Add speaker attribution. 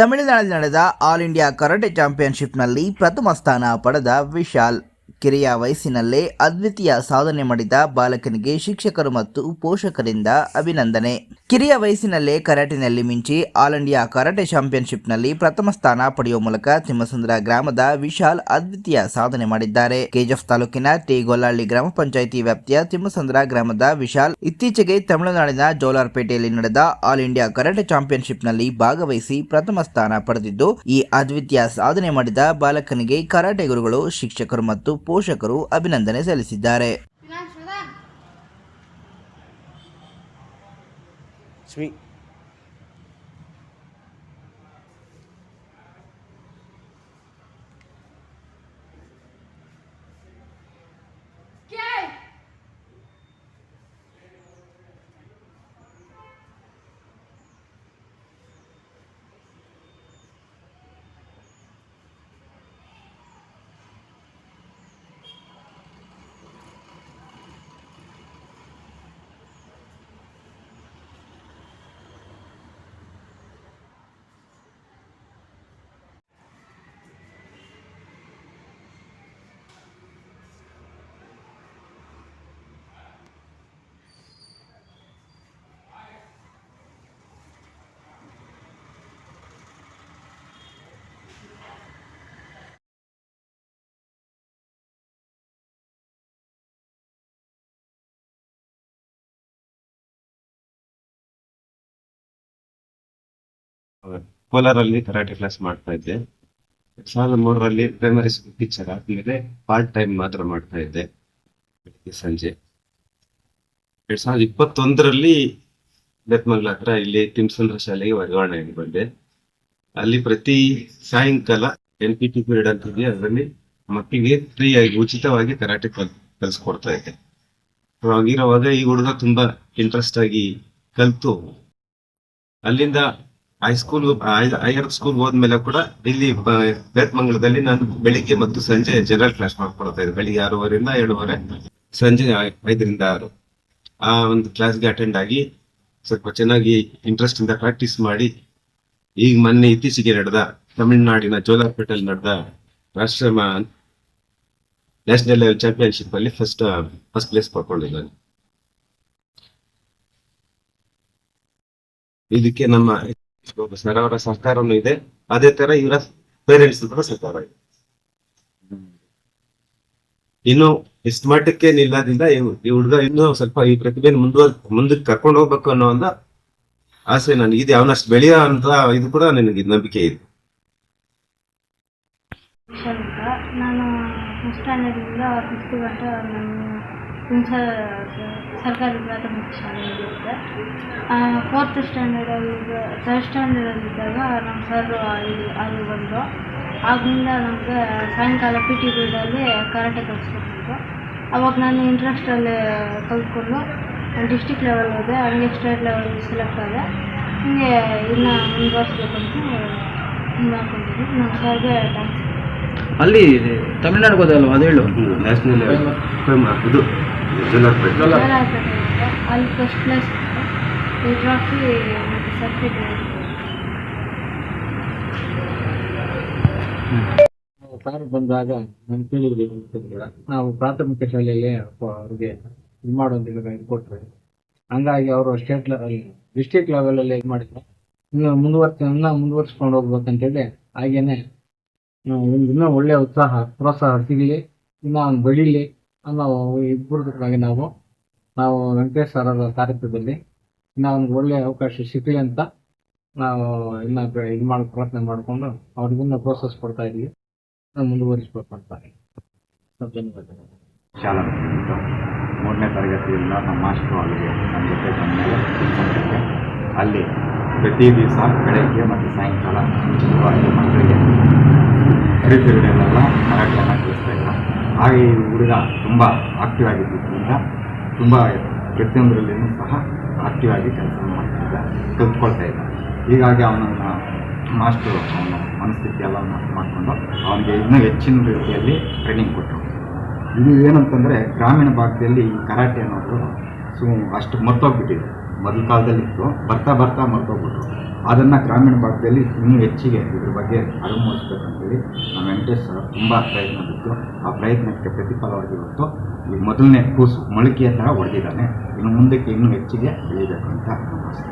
Speaker 1: ತಮಿಳುನಾಡಿನಲ್ಲಿ ನಡೆದ all India karate ಚಾಂಪಿಯನ್ಶಿಪ್ನಲ್ಲಿ ಪ್ರಥಮ ಸ್ಥಾನ ಪಡೆದ ವಿಶಾಲ್. ಕಿರಿಯ ವಯಸ್ಸಿನಲ್ಲೇ ಅದ್ವಿತೀಯ ಸಾಧನೆ ಮಾಡಿದ ಬಾಲಕನಿಗೆ ಶಿಕ್ಷಕರು ಮತ್ತು ಪೋಷಕರಿಂದ ಅಭಿನಂದನೆ. ಕಿರಿಯ ವಯಸ್ಸಿನಲ್ಲೇ ಕರಾಟೆನಲ್ಲಿ ಮಿಂಚಿ ಆಲ್ ಇಂಡಿಯಾ ಕರಾಟೆ ಚಾಂಪಿಯನ್ಶಿಪ್ನಲ್ಲಿ ಪ್ರಥಮ ಸ್ಥಾನ ಪಡೆಯುವ ಮೂಲಕ ತಿಮ್ಮಸಂದ್ರ ಗ್ರಾಮದ ವಿಶಾಲ್ ಅದ್ವಿತೀಯ ಸಾಧನೆ ಮಾಡಿದ್ದಾರೆ. ಕೆಜಿಎಫ್ ತಾಲೂಕಿನ ಟಿ ಗ್ರಾಮ ಪಂಚಾಯಿತಿ ವ್ಯಾಪ್ತಿಯ ತಿಮ್ಮಸಂದ್ರ ಗ್ರಾಮದ ವಿಶಾಲ್ ಇತ್ತೀಚೆಗೆ ತಮಿಳುನಾಡಿನ ಜೋಲಾರ್ಪೇಟೆಯಲ್ಲಿ ನಡೆದ ಆಲ್ ಇಂಡಿಯಾ ಕರಾಟೆ ಚಾಂಪಿಯನ್ಶಿಪ್ನಲ್ಲಿ ಭಾಗವಹಿಸಿ ಪ್ರಥಮ ಸ್ಥಾನ ಪಡೆದಿದ್ದು, ಈ ಅದ್ವಿತೀಯ ಸಾಧನೆ ಮಾಡಿದ ಬಾಲಕನಿಗೆ ಕರಾಟೆ ಗುರುಗಳು, ಶಿಕ್ಷಕರು ಮತ್ತು ಪೋಷಕರು ಅಭಿನಂದನೆ ಸಲ್ಲಿಸಿದ್ದಾರೆ.
Speaker 2: ಕೋಲಾರಲ್ಲಿ ಕರಾಟೆ ಕ್ಲಾಸ್ ಮಾಡ್ತಾ ಇದ್ದೆ. ಸಾವಿರದ ಮೂರರಲ್ಲಿ ಪ್ರೈಮರಿ ಸ್ಕೂಲ್ ಟೀಚರ್ ಆದ್ಮೇಲೆ ಪಾರ್ಟ್ ಟೈಮ್ ಮಾತ್ರ ಮಾಡ್ತಾ ಇದ್ದೆ ಸಂಜೆ. ಎರಡ್ ಸಾವಿರದ ಇಪ್ಪತ್ತೊಂದರಲ್ಲಿ ಬೆತ್ಮಂಗ್ಲ ಹತ್ರ ಇಲ್ಲಿ ತಿಮ್ಸಂದ್ರ ಶಾಲೆಗೆ ವರ್ಗಾವಣೆ ಬಂದೆ. ಅಲ್ಲಿ ಪ್ರತಿ ಸಾಯಂಕಾಲ ಎನ್ ಪಿ ಟಿ ಪೀರಿಯಡ್ ಅಂತ ಇದೆ, ಅದರಲ್ಲಿ ಮಕ್ಕಳಿಗೆ ಫ್ರೀ ಆಗಿ ಉಚಿತವಾಗಿ ಕರಾಟೆ ಕಲ್, ಕಲಿಸ್ಕೊಡ್ತಾ ಇದ್ದೆ. ಹಾಗಿರುವಾಗ ಈ ಹುಡುಗ ತುಂಬಾ ಇಂಟ್ರೆಸ್ಟ್ ಆಗಿ ಕಲ್ತು. ಅಲ್ಲಿಂದ ಹೈಸ್ಕೂಲ್ ಹೈಯರ್ ಸ್ಕೂಲ್ ಹೋದ್ಮೇಲೆ ಕೂಡ ಇಲ್ಲಿ ಬೇತ್ಮಂಗಲದಲ್ಲಿ ನಾನು ಬೆಳಿಗ್ಗೆ ಮತ್ತು ಸಂಜೆ ಜನರಲ್ ಕ್ಲಾಸ್ ಮಾಡ್ಕೊಳ್ತಾ ಇದ್ದೆ. ಬೆಳಿಗ್ಗೆ ಆರೂವರೆಯಿಂದ ಏಳುವರೆ, ಸಂಜೆ ಐದರಿಂದ ಆರು. ಆ ಒಂದು ಕ್ಲಾಸ್ಗೆ ಅಟೆಂಡ್ ಆಗಿ ಸ್ವಲ್ಪ ಚೆನ್ನಾಗಿ ಇಂಟ್ರೆಸ್ಟ್ ಇಂದ ಪ್ರಾಕ್ಟೀಸ್ ಮಾಡಿ, ಈಗ ಮೊನ್ನೆ ಇತ್ತೀಚೆಗೆ ನಡೆದ ತಮಿಳುನಾಡಿನ ಜೋಲಾರ್ಪೇಟೆಯಲ್ಲಿ ನಡೆದ ರಾಷ್ಟ್ರ ನ್ಯಾಷನಲ್ ಲೆವೆಲ್ ಚಾಂಪಿಯನ್ಶಿಪ್ ಅಲ್ಲಿ ಫಸ್ಟ್ ಫಸ್ಟ್ ಪ್ಲೇಸ್ ಪಡ್ಕೊಂಡಿದ್ದಾನೆ. ಇದಕ್ಕೆ ನಮ್ಮ ಸರ್ ಅವರ ಇದೆ ಅದೇ ತರ ಇವರ ಪೇರೆಂಟ್ಸ್ ಹತ್ರ ಸಹಕಾರ ಇದೆ ಇನ್ನು ಇಷ್ಟ ಮಟ್ಟಕ್ಕೆ ನಿಲ್ಲದಿಂದ ಈ ಹುಡುಗ ಇನ್ನು ಸ್ವಲ್ಪ ಈ ಪ್ರತಿಭೆ ಮುಂದುವರ್ ಮುಂದಕ್ಕೆ ಕರ್ಕೊಂಡು ಹೋಗ್ಬೇಕು ಅನ್ನೋ ಒಂದು ಆಸೆ ನನಗಿದೆ ಅವನಷ್ಟು ಬೆಳೆಯೋ ಅಂತ ಇದು ಕೂಡ ನನಗೆ ನಂಬಿಕೆ ಇದೆ.
Speaker 3: ನಾನು ಫಸ್ಟ್ ಸ್ಟ್ಯಾಂಡರ್ಡಿಂದ ಫಿಫ್ತ್ ಗಂಟೆ ಸರ್ಕಾರಿ ಪ್ರಾಥಮಿಕ ಶಾಲೆಯಲ್ಲಿದ್ದೆ ಫೋರ್ತ್ ಸ್ಟ್ಯಾಂಡರ್ಡಲ್ಲಿ ತರ್ಡ್ ಸ್ಟ್ಯಾಂಡರ್ಡಲ್ಲಿದ್ದಾಗ ನಮ್ಮ ಸರ್ ಅಲ್ಲಿ ಅಲ್ಲಿ ಬಂದರು ಆಗಿಂದ ನಮಗೆ ಸಾಯಂಕಾಲ ಪಿ ಟಿ ಪೀರಿಯಡಲ್ಲಿ ಕರಾಟೆ ಕಲಿಸ್ಕೊಟ್ಟಿದ್ರು. ಅವಾಗ ನಾನು ಇಂಟ್ರೆಸ್ಟಲ್ಲಿ ಕಲ್ತ್ಕೊಂಡು ಡಿಸ್ಟಿಕ್ ಲೆವೆಲ್ ಹೋದೆ. ಹಂಗೆ ಸ್ಟೇಟ್ ಲೆವೆಲ್ ಸೆಲೆಕ್ಟ್ ಆದೆ. ಹೀಗೆ ಇನ್ನು ಮುಂದುವರ್ಸ್ಬೇಕಂತ ಇದು ಮಾಡ್ಕೊಂಡಿದ್ದೀನಿ. ನಮ್ಮ ಸರ್ಗೆ ಥ್ಯಾಂಕ್ಸ್
Speaker 4: ಅಲ್ಲಿ ತಮಿಳ್ನಾಡಿಗೆ ಹೋದಲ್ವ ಅದು ಹೇಳು.
Speaker 2: ನ್ಯಾಷನಲ್ ಇದು
Speaker 4: ಬಂದಾಗ ನಾನು ಕೇಳಿದ್ವಿ ನಾವು ಪ್ರಾಥಮಿಕ ಶಾಲೆಯಲ್ಲಿ ಅವ್ರಿಗೆ ಇದು ಮಾಡೋ ಅಂತ ಹೇಳಿ ಹಂಗಾಗಿ ಅವರು ಸ್ಟೇಟ್ ಲೆವೆಲ್ ಡಿಸ್ಟ್ರಿಕ್ಟ್ ಲೆವೆಲಲ್ಲಿ ಇದು ಮಾಡಿದ್ರು. ಇನ್ನು ಮುಂದುವರ್ಸಿ ಮುಂದುವರ್ಸ್ಕೊಂಡು ಹೋಗ್ಬೇಕಂತೇಳಿ ಹಾಗೇನೆ, ಇನ್ನೂ ಒಳ್ಳೆಯ ಉತ್ಸಾಹ, ಪ್ರೋತ್ಸಾಹ ಸಿಗಲಿ, ಇನ್ನೂ ಅವ್ನು ಬೆಳೀಲಿ. ಅನ್ನೋ ಇಬ್ಬರದಾಗಿ ನಾವು ನಾವು ವೆಂಕಟೇಶ್ ಸರ್ ಅವರ ಕಾರ್ಯಕ್ರಮದಲ್ಲಿ ಇನ್ನ ಒಂದು ಒಳ್ಳೆಯ ಅವಕಾಶ ಸಿಗಲಿ ಅಂತ ನಾವು ಇನ್ನ ಇದು ಮಾಡೋ ಪ್ರಯತ್ನ ಮಾಡಿಕೊಂಡು ಅವ್ರಿಗಿನ್ನ ಪ್ರೋಸೆಸ್ ಕೊಡ್ತಾ ಇದೀವಿ. ನಾವು ಮುಂದುವರಿಸ್ಬೇಕು ಅಂತ ಧನ್ಯವಾದಗಳು.
Speaker 5: ಮೂರನೇ ತರಗತಿಯಿಂದ ನಮ್ಮ ಮಾಸ್ಟ್ರು ಅಲ್ಲಿಗೆ ನಮ್ಮ ಜೊತೆ ಬಂದಮೇಲೆ ಅಲ್ಲಿ ಪ್ರತಿ ದಿವಸ ಬೆಳಗ್ಗೆ ಮತ್ತು ಸಾಯಂಕಾಲ ಮಕ್ಕಳಿಗೆ ಕಲಿಸ್ತಾ ಇದ್ದ ಹಾಗೆ ಈ ಹುಡುಗ ತುಂಬ ಆಕ್ಟಿವ್ ಆಗಿದ್ದರಿಂದ ತುಂಬ ಪ್ರತಿಯೊಂದರಲ್ಲಿಯೂ ಸಹ ಆಕ್ಟಿವ್ ಆಗಿ ಕೆಲಸ ಮಾಡ್ತಿದ್ದ ಕಲ್ತ್ಕೊಳ್ತಾ ಇದ್ದ. ಹೀಗಾಗಿ ಅವನನ್ನು ಮಾಸ್ಟ್ರು ಅವನ ಮನಸ್ಥಿತಿ ಎಲ್ಲ ಮಾಡಿಕೊಂಡು ಅವನಿಗೆ ಇನ್ನೂ ಹೆಚ್ಚಿನ ರೀತಿಯಲ್ಲಿ ಟ್ರೈನಿಂಗ್ ಕೊಟ್ಟರು. ಇದು ಏನಂತಂದರೆ ಗ್ರಾಮೀಣ ಭಾಗದಲ್ಲಿ ಈ ಕರಾಟೆ ಅನ್ನೋದು ಸು ಅಷ್ಟು ಮರ್ತೋಗ್ಬಿಟ್ಟಿದೆ. ಮೊದಲ ಕಾಲದಲ್ಲಿ ಇತ್ತು ಬರ್ತಾ ಬರ್ತಾ ಮರ್ತೋಗ್ಬಿಟ್ರು. ಅದನ್ನು ಗ್ರಾಮೀಣ ಭಾಗದಲ್ಲಿ ಇನ್ನೂ ಹೆಚ್ಚಿಗೆ ಇದ್ರ ಬಗ್ಗೆ ಅರಿವು ಮೂಡಿಸ್ಬೇಕಂತೇಳಿ ನಮ್ಮ ವೆಂಕಟೇಶ್ ಸರ್ ತುಂಬ ಪ್ರಯತ್ನ ಬಿಟ್ಟು ಆ ಪ್ರಯತ್ನಕ್ಕೆ ಪ್ರತಿಫಲವಾಗಿ ಇವತ್ತು ಈ ಮೊದಲನೇ ಕೂಸು ಮೊಳಕೆಯ ಥರ ಹೊಡೆದಿದ್ದಾನೆ. ಇನ್ನು ಮುಂದಕ್ಕೆ ಇನ್ನೂ ಹೆಚ್ಚಿಗೆ ಬೆಳೀಬೇಕು ಅಂತ ಆಸೆ.